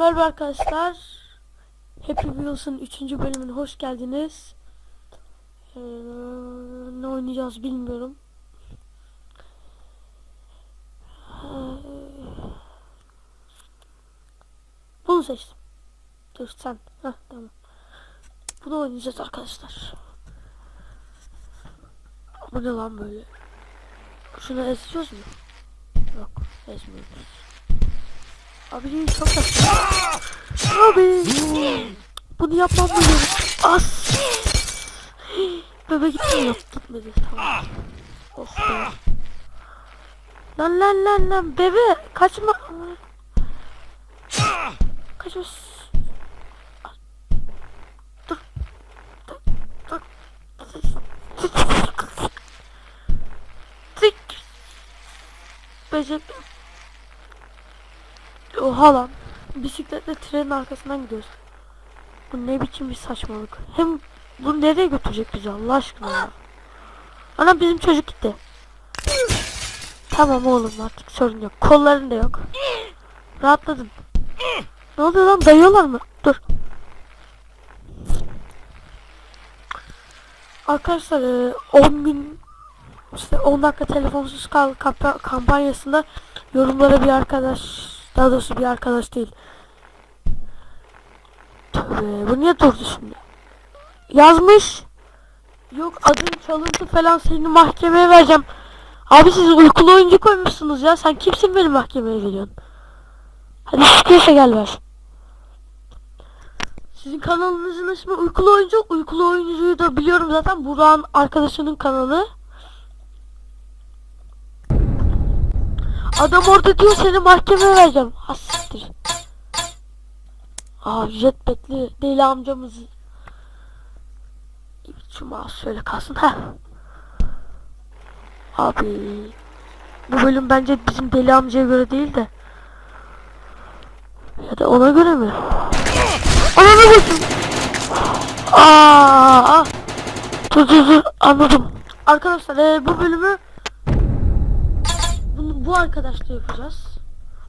Merhaba arkadaşlar. Happy Wheels'ın 3. bölümüne hoş geldiniz. Ee, ne oynayacağız bilmiyorum. Ee, bunu seçtim. Dur sen. Heh, tamam. Bunu oynayacağız arkadaşlar. Bu ne lan böyle? Şunu ezeceğiz mi? Yok ezmiyoruz. Abi çok tatlı. Abi. Bunu yapmam lazım. As. Bebe gitmiyor. Gitmedi. Tamam. Oh be. Lan lan lan lan bebe kaçma. Kaçma. Dur. Dur. Dur. Tık. Becek. Oha lan. Bisikletle trenin arkasından gidiyoruz. Bu ne biçim bir saçmalık. Hem bu nereye götürecek bizi Allah aşkına ya. Ana bizim çocuk gitti. Tamam oğlum artık sorun yok. Kolların da yok. Rahatladın. Ne oluyor lan dayıyorlar mı? Dur. Arkadaşlar e, 10 gün işte 10 dakika telefonsuz kal kampa- kampanyasında yorumlara bir arkadaş daha doğrusu bir arkadaş değil. Tövbe bu niye durdu şimdi? Yazmış. Yok adın çalıntı falan seni mahkemeye vereceğim. Abi siz uykulu oyuncu koymuşsunuz ya. Sen kimsin beni mahkemeye veriyorsun? Hadi sıkıyorsa gel ver. Sizin kanalınızın ismi Uykulu Oyuncu. Uykulu Oyuncu'yu da biliyorum zaten. Burak'ın arkadaşının kanalı. Adam orada diyor seni mahkemeye vereceğim. Hassiktir. Aa jetpackli deli amcamız. Şu mouse şöyle kalsın. ha. Abi. Bu bölüm bence bizim deli amcaya göre değil de. Ya da ona göre mi? Ananı bakın. Aa. Dur dur anladım. Arkadaşlar e, bu bölümü bu arkadaşla yapacağız.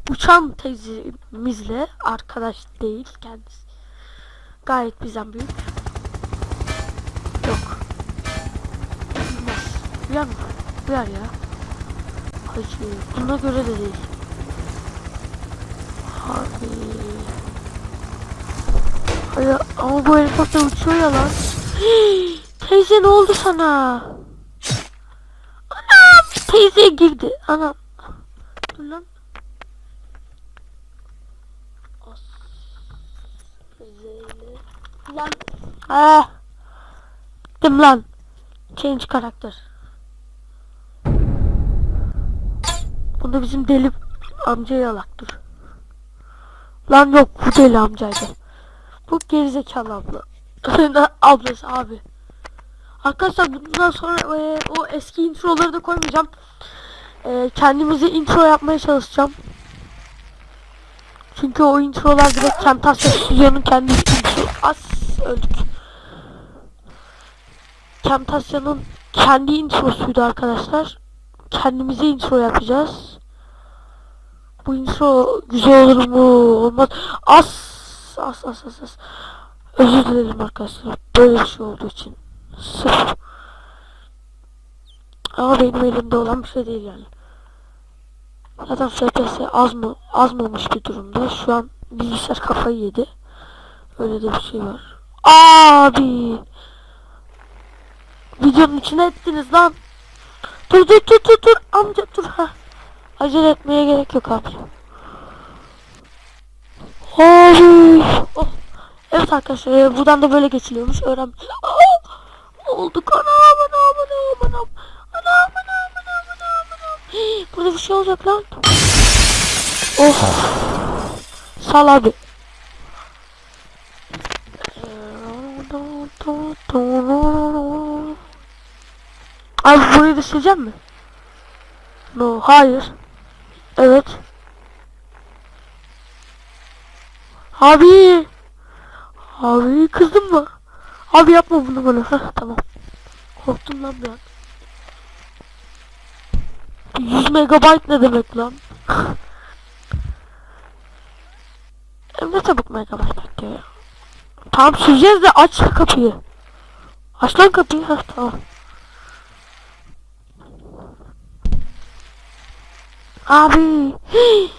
Uçan teyzemizle arkadaş değil kendisi. Gayet bizden büyük. Yok. Bilmez. Uyar mı? Uyar ya. Hacı. Buna göre de değil. Abi. Hayır ama bu helikopter uçuyor ya lan. Teyze ne oldu sana? Anam teyze girdi. Anam. Dur lan. As. Teyzeyle. Lan. Ah. Dım lan. Change karakter. Bunda bizim deli amcaya yalak dur. Lan yok bu deli amcaydı. Bu gerizekalı abla. Ablası abi. Arkadaşlar bundan sonra e, o eski introları da koymayacağım. E, kendimize intro yapmaya çalışacağım. Çünkü o introlar direkt Camtasia Studio'nun kendi intro. As öldük. Camtasia'nın kendi introsuydu arkadaşlar. Kendimize intro yapacağız. Bu intro güzel olur mu? Olmaz. As as as as as. Özür dilerim arkadaşlar. Böyle bir şey olduğu için. Sırf. Ama benim elimde olan bir şey değil yani. Zaten FPS az mı azmamış bir durumda. Şu an bilgisayar kafayı yedi. Öyle de bir şey var. Abi. Videonun içine ettiniz lan. Dur dur dur dur dur amca dur ha. Acele etmeye gerek yok abi. Abi. Oh. Evet arkadaşlar e, buradan da böyle geçiliyormuş. Öğren. Aa! Olduk anam. Anam Burada bir şey olacak lan. Oh. Sal abi. Burayı da sileceğim mi? No, hayır. Evet. Abi. Abi kızdın mı? Abi yapma bunu bana. Heh, tamam. Korktum lan bir. 100 megabayt ne demek lan? Ne çabuk megabayt bekliyor ya. Tamam süreceğiz de aç kapıyı. Aç lan kapıyı. Heh, tamam. Abi.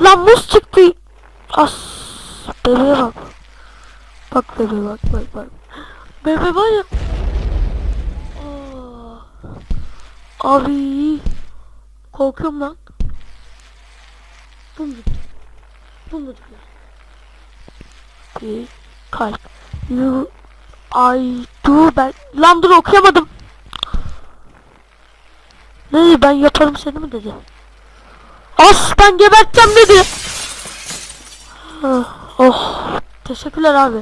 Lan muz çıktı. As. Bebeğe bak. Bak bebeğe bak bak bak. Bebe var ya. Abi. Korkuyorum lan. Bu mu? Bu mu? Bir kalp. You I do ben lan dur okuyamadım. Ne ben yaparım seni mi dedi. As ben geberteceğim dedi. Ah, Oh teşekkürler abi.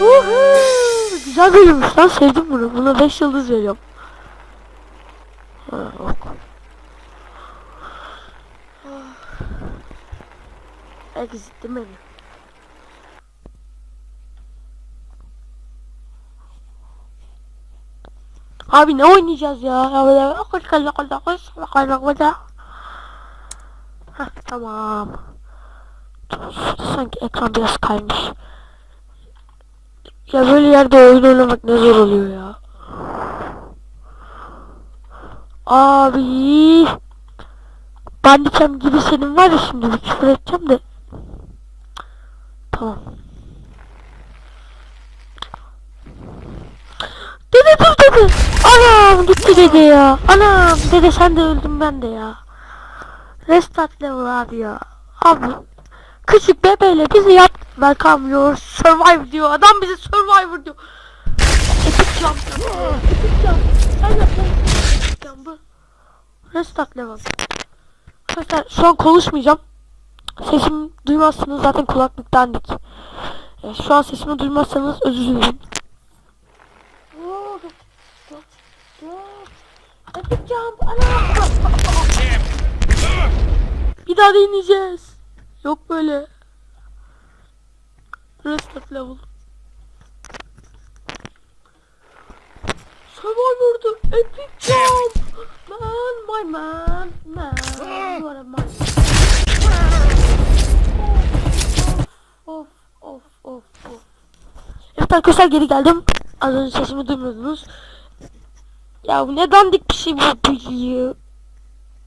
Uhu, Güzel bölümmüş lan sevdim bunu. Buna 5 yıldız veriyorum. Ha, ok. Mi? Abi ne oynayacağız ya? Heh, tamam. Şurada sanki ekran biraz kaymış. Ya böyle yerde oyun oynamak ne zor oluyor ya. Abi. Bandicam gibi senin var ya şimdi bir küfür edeceğim de. Tamam. Dede dur dede. Anam gitti dede ya. Anam dede sen de öldün ben de ya. Restart level abi ya. Abi. Küçük bebeğiyle bizi yap. Welcome your survive diyor. Adam bize survivor diyor. Epic jump. Epic jump. Sen yap lan. Jump'ı. Restart level. Arkadaşlar şu an konuşmayacağım. Sesimi duymazsınız zaten kulaklıktan dik. Evet, şu an sesimi duymazsanız özür dilerim. Bir daha deneyeceğiz. Yok böyle. Restart level. Survivor'du. Epic jump. Man, my man, man. Are a man. Of, of, of, of. Evet arkadaşlar geri geldim. Az önce sesimi duymuyordunuz. Ya bu ne dandik bir şey bu bilgiyi.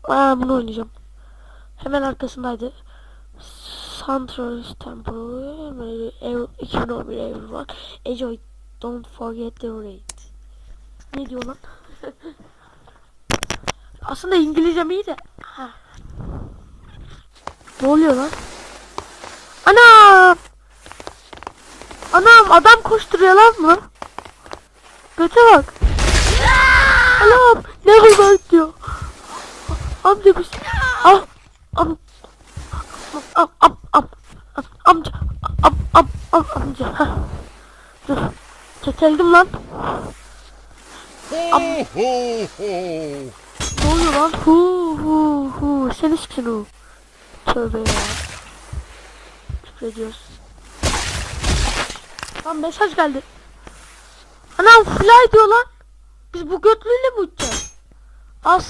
Aa bunu oynayacağım. Hemen arkasındaydı. Central Temple 2011 everyone. Enjoy. Don't forget the rate. Ne diyor lan? Aslında İngilizcem iyi de. Ha. Ne oluyor lan? Anam! Anam adam koşturuyor lan mı? Göte bak. Anam! Never bak diyor. Amca şey. Ah! Am am am am am amca am am am amca. Dur. Kekeldim lan. Ho ho ho! Ne oluyor lan? Hu hu hu. Sen içkin o. Tövbe ya. Küfür ediyoruz. Lan mesaj geldi. Anam fly diyor lan. Biz bu götlüyle mi uçacağız? As.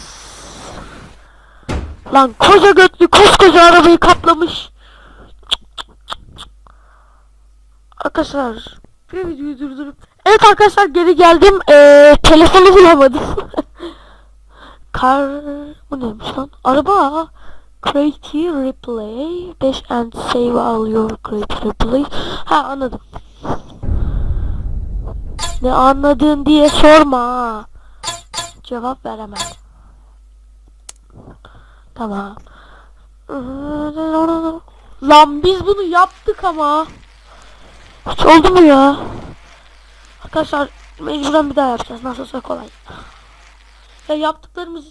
Lan koca götlü koskoca arabayı kaplamış. Arkadaşlar bir videoyu durdurup Evet arkadaşlar geri geldim. Ee, telefonu bulamadım. Kar bu neymiş lan? Araba. Create replay 5 and save all your create replay. Ha anladım. Ne anladın diye sorma. Cevap veremem. Tamam. Lan biz bunu yaptık ama. Hiç oldu mu ya? Arkadaşlar mecburen bir daha yapacağız. Nasılsa kolay. Ya yaptıklarımız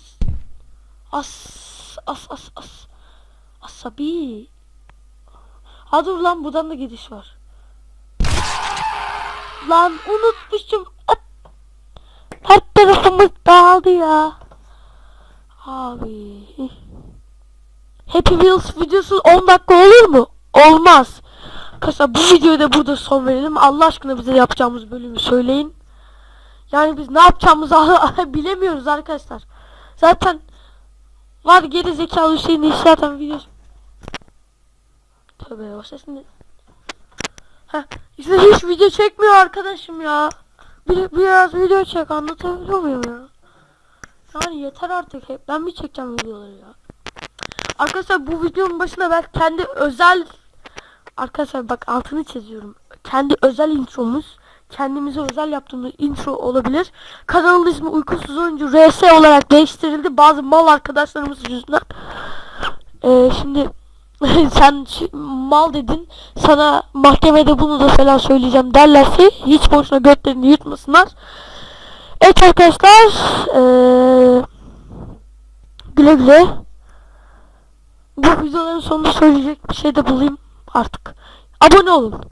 as as as as asabi. Ha dur lan buradan da gidiş var. Lan unutmuşum. Her tarafımız dağıldı ya. Abi. Happy Wheels videosu 10 dakika olur mu? Olmaz. Arkadaşlar bu videoyu da burada son verelim. Allah aşkına bize yapacağımız bölümü söyleyin. Yani biz ne yapacağımızı bilemiyoruz arkadaşlar. Zaten var geri zekalı Hüseyin'in zaten video. Tövbe o ses ne? Heh, işte hiç video çekmiyor arkadaşım ya. Bir, biraz video çek anlatabiliyor muyum ya? Yani yeter artık hep ben mi çekeceğim videoları ya? Arkadaşlar bu videonun başında ben kendi özel Arkadaşlar bak altını çiziyorum. Kendi özel intromuz kendimize özel yaptığımız intro olabilir. Kanalın ismi Uykusuz Oyuncu RS olarak değiştirildi bazı mal arkadaşlarımız yüzünden. Ee, şimdi sen mal dedin sana mahkemede bunu da falan söyleyeceğim derlerse hiç boşuna götlerini yutmasınlar. Evet arkadaşlar ee, güle güle. Bu videoların sonunda söyleyecek bir şey de bulayım artık. Abone olun.